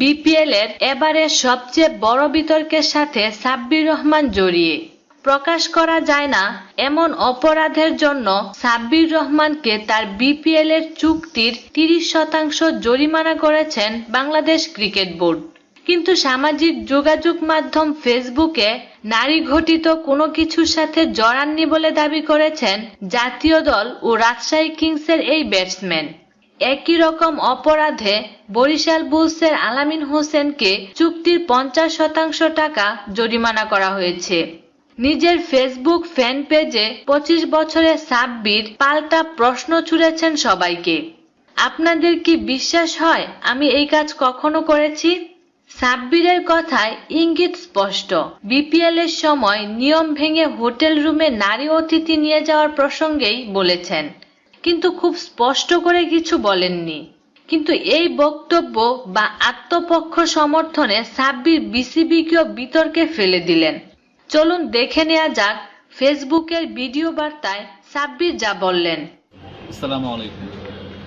BPL এর এবারে সবচেয়ে বড় বিতর্কের সাথে সাব্বির রহমান জড়িয়ে। প্রকাশ করা যায় না এমন অপরাধের জন্য সাব্বির রহমানকে তার বিপিএল এর চুক্তির তিরিশ শতাংশ জরিমানা করেছেন বাংলাদেশ ক্রিকেট বোর্ড। কিন্তু সামাজিক যোগাযোগ মাধ্যম ফেসবুকে নারী ঘটিত কোনো কিছুর সাথে জড়াননি বলে দাবি করেছেন জাতীয় দল ও রাজশাহী কিংসের এই ব্যাটসম্যান। একই রকম অপরাধে বরিশাল বুলসের আলামিন হোসেনকে চুক্তির পঞ্চাশ শতাংশ টাকা জরিমানা করা হয়েছে। নিজের ফেসবুক ফ্যান পেজে পঁচিশ বছরের সাব্বির পাল্টা প্রশ্ন ছুড়েছেন সবাইকে। আপনাদের কি বিশ্বাস হয় আমি এই কাজ কখনো করেছি? সাব্বিরের কথায় ইঙ্গিত স্পষ্ট। বিপিএল এর সময় নিয়ম ভেঙে হোটেল রুমে নারী অতিথি নিয়ে যাওয়ার প্রসঙ্গেই বলেছেন। কিন্তু খুব স্পষ্ট করে কিছু বলেননি। কিন্তু এই বক্তব্য বা আত্মপক্ষ সমর্থনে সাব্বির বিসিবিকেও বিতর্কে ফেলে দিলেন। চলুন দেখে নেওয়া যাক ফেসবুকের ভিডিও বার্তায় সাব্বির যা বললেন। আসসালামু আলাইকুম।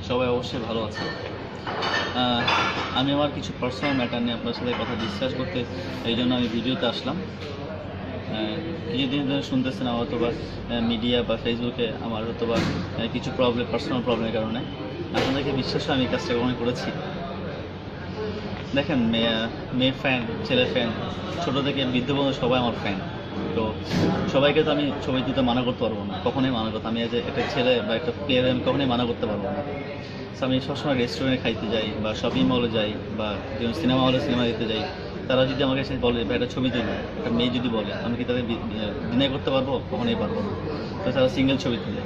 সবাই অবশ্যই ভালো আছে আমি আমার কিছু পার্সোনাল ম্যাটার নিয়ে আপনার সাথে কথা ডিসকাস করতে, এই জন্য আমি ভিডিওতে আসলাম। কিছুদিন ধরে শুনতেছেন হয়তো বা মিডিয়া বা ফেসবুকে আমার হয়তো বা কিছু প্রবলেম পার্সোনাল প্রবলেমের কারণে। আপনাদেরকে বিশ্বাস আমি কাজটা কখনোই করেছি। দেখেন, মেয়ে মেয়ে ফ্যান ছেলে ফ্যান ছোটো থেকে বৃদ্ধ পর্যন্ত সবাই আমার ফ্যান তো সবাইকে তো আমি ছবি দিতে মানা করতে পারব না। কখনোই মানা করতে আমি একটা ছেলে বা একটা প্লেয়ার আমি কখনোই মানা করতে পারব না। আমি সবসময় রেস্টুরেন্টে খাইতে যাই বা শপিং মলে যাই বা সিনেমা হলে সিনেমা দেখতে যাই তারা যদি আমাকে এসে বলে একটা ছবি তুলে, একটা মেয়ে যদি বলে, আমি কি তাদের ডিনাই করতে পারব? কখনোই পারব না। তো তারা সিঙ্গেল ছবি তুলে।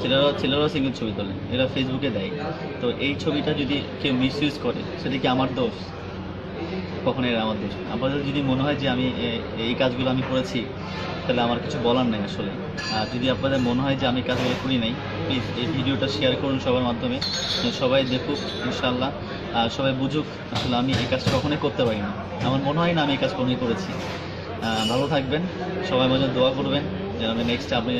ছেলেরা ছেলেরাও সিঙ্গেল ছবি তোলে। এরা ফেসবুকে দেয়। তো এই ছবিটা যদি কেউ মিস ইউজ করে, সেটা কি আমার দোষ? কখনোই এরা আমার দোষ আপনাদের যদি মনে হয় যে আমি এই কাজগুলো আমি করেছি, তাহলে আমার কিছু বলার নেই আসলে। আর যদি আপনাদের মনে হয় যে আমি কাজগুলো করি নাই প্লিজ এই ভিডিওটা শেয়ার করুন সবার মাধ্যমে। সবাই দেখুক ইনশাল্লাহ আর সবাই বুঝুক, আসলে আমি এই কাজটা কখনোই করতে পারি না। আমার মনে হয় না আমি এই কাজ কোনোই করেছি ভালো থাকবেন, সবাই মাঝে দোয়া করবেন, যেন আমি নেক্সট আপনি